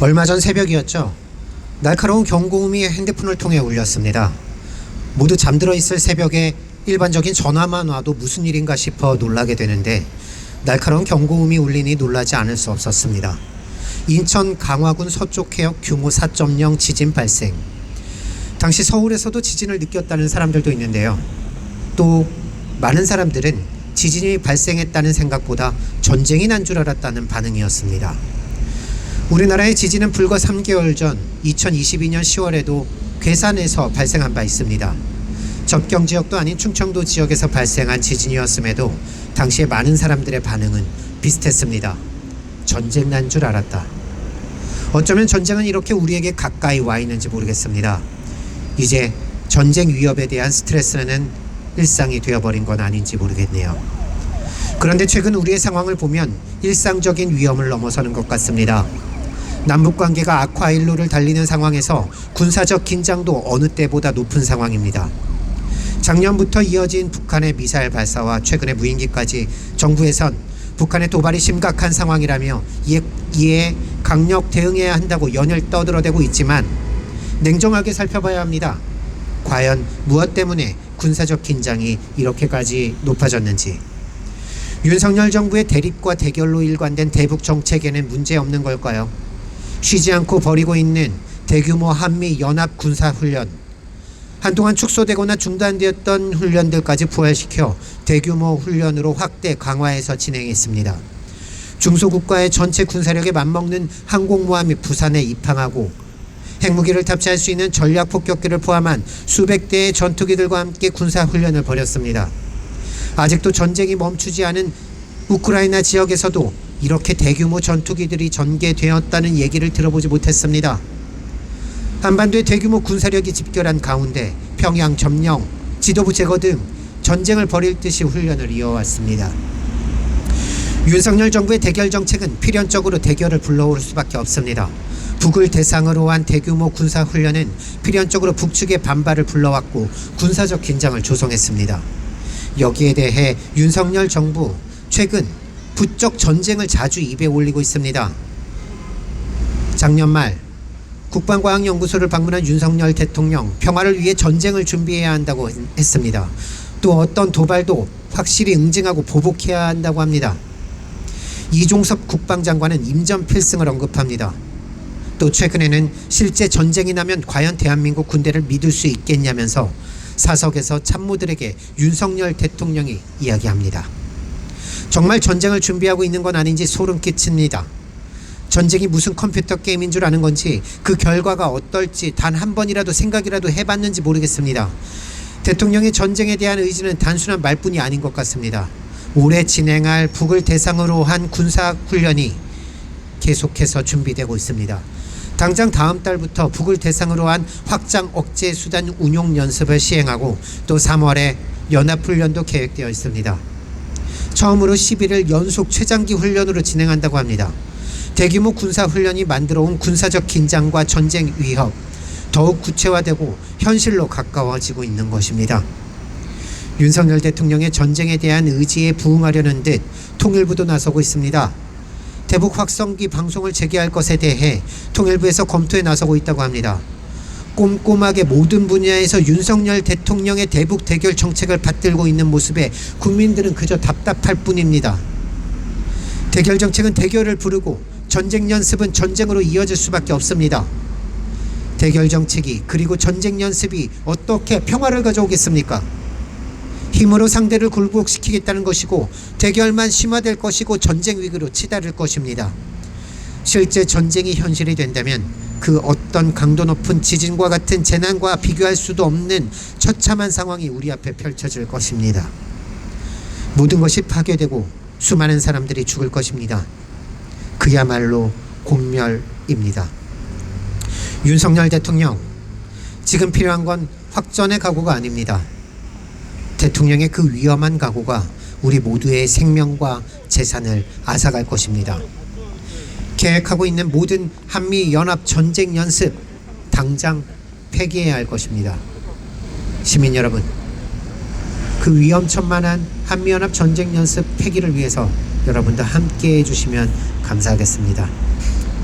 얼마 전 새벽이었죠. 날카로운 경고음이 핸드폰을 통해 울렸습니다. 모두 잠들어 있을 새벽에 일반적인 전화만 와도 무슨 일인가 싶어 놀라게 되는데 날카로운 경고음이 울리니 놀라지 않을 수 없었습니다. 인천 강화군 서쪽 해역 규모 4.0 지진 발생. 당시 서울에서도 지진을 느꼈다는 사람들도 있는데요. 또 많은 사람들은 지진이 발생했다는 생각보다 전쟁이 난 줄 알았다는 반응이었습니다. 우리나라의 지진은 불과 3개월 전 2022년 10월에도 괴산에서 발생한 바 있습니다. 접경 지역도 아닌 충청도 지역에서 발생한 지진이었음에도 당시에 많은 사람들의 반응은 비슷했습니다. 전쟁 난 줄 알았다. 어쩌면 전쟁은 이렇게 우리에게 가까이 와 있는지 모르겠습니다. 이제 전쟁 위협에 대한 스트레스는 일상이 되어버린 건 아닌지 모르겠네요. 그런데 최근 우리의 상황을 보면 일상적인 위험을 넘어서는 것 같습니다. 남북 관계가 악화 일로를 달리는 상황에서 군사적 긴장도 어느 때보다 높은 상황입니다. 작년부터 이어진 북한의 미사일 발사와 최근의 무인기까지 정부에선 북한의 도발이 심각한 상황이라며 이에, 이에 강력 대응해야 한다고 연일 떠들어대고 있지만 냉정하게 살펴봐야 합니다. 과연 무엇 때문에 군사적 긴장이 이렇게까지 높아졌는지 윤석열 정부의 대립과 대결로 일관된 대북 정책에는 문제 없는 걸까요? 쉬지 않고 벌이고 있는 대규모 한미 연합 군사 훈련 한동안 축소되거나 중단되었던 훈련들까지 부활시켜 대규모 훈련으로 확대 강화해서 진행했습니다. 중소국가의 전체 군사력에 맞먹는 항공모함이 부산에 입항하고 핵무기를 탑재할 수 있는 전략 폭격기를 포함한 수백 대의 전투기들과 함께 군사 훈련을 벌였습니다. 아직도 전쟁이 멈추지 않은 우크라이나 지역에서도 이렇게 대규모 전투기들이 전개되었다는 얘기를 들어보지 못했습니다. 한반도의 대규모 군사력이 집결한 가운데 평양 점령, 지도부 제거 등 전쟁을 벌일 듯이 훈련을 이어왔습니다. 윤석열 정부의 대결 정책은 필연적으로 대결을 불러올 수밖에 없습니다. 북을 대상으로 한 대규모 군사 훈련은 필연적으로 북측의 반발을 불러왔고 군사적 긴장을 조성했습니다. 여기에 대해 윤석열 정부 최근 부쩍 전쟁을 자주 입에 올리고 있습니다. 작년 말 국방과학연구소를 방문한 윤석열 대통령 평화를 위해 전쟁을 준비해야 한다고 했습니다. 또 어떤 도발도 확실히 응징하고 보복해야 한다고 합니다. 이종섭 국방장관은 임전 필승을 언급합니다. 또 최근에는 실제 전쟁이 나면 과연 대한민국 군대를 믿을 수 있겠냐면서 사석에서 참모들에게 윤석열 대통령이 이야기합니다. 정말 전쟁을 준비하고 있는 건 아닌지 소름 끼칩니다. 전쟁이 무슨 컴퓨터 게임인 줄 아는 건지 그 결과가 어떨지 단 한 번이라도 생각이라도 해봤는지 모르겠습니다. 대통령의 전쟁에 대한 의지는 단순한 말뿐이 아닌 것 같습니다. 올해 진행할 북을 대상으로 한 군사 훈련이 계속해서 준비되고 있습니다. 당장 다음 달부터 북을 대상으로 한 확장 억제 수단 운용 연습을 시행하고 또 3월에 연합 훈련도 계획되어 있습니다. 처음으로 11일 연속 최장기 훈련으로 진행한다고 합니다. 대규모 군사 훈련이 만들어 온 군사적 긴장과 전쟁 위협 더욱 구체화되고 현실로 가까워지고 있는 것입니다. 윤석열 대통령의 전쟁에 대한 의지에 부응하려는 듯 통일부도 나서고 있습니다. 대북 확성기 방송을 재개할 것에 대해 통일부에서 검토에 나서고 있다고 합니다. 꼼꼼하게 모든 분야에서 윤석열 대통령의 대북 대결 정책을 받들고 있는 모습에 국민들은 그저 답답할 뿐입니다. 대결 정책은 대결을 부르고 전쟁 연습은 전쟁으로 이어질 수밖에 없습니다. 대결 정책이 그리고 전쟁 연습이 어떻게 평화를 가져오겠습니까? 힘으로 상대를 굴복시키겠다는 것이고 대결만 심화될 것이고 전쟁 위기로 치달을 것입니다. 실제 전쟁이 현실이 된다면 그 어떤 강도 높은 지진과 같은 재난과 비교할 수도 없는 처참한 상황이 우리 앞에 펼쳐질 것입니다. 모든 것이 파괴되고 수많은 사람들이 죽을 것입니다. 그야말로 공멸입니다. 윤석열 대통령, 지금 필요한 건 확전의 각오가 아닙니다. 대통령의 그 위험한 각오가 우리 모두의 생명과 재산을 앗아갈 것입니다. 계획하고 있는 모든 한미 연합 전쟁 연습 당장 폐기해야 할 것입니다. 시민 여러분, 그 위험천만한 한미 연합 전쟁 연습 폐기를 위해서 여러분도 함께 해주시면 감사하겠습니다.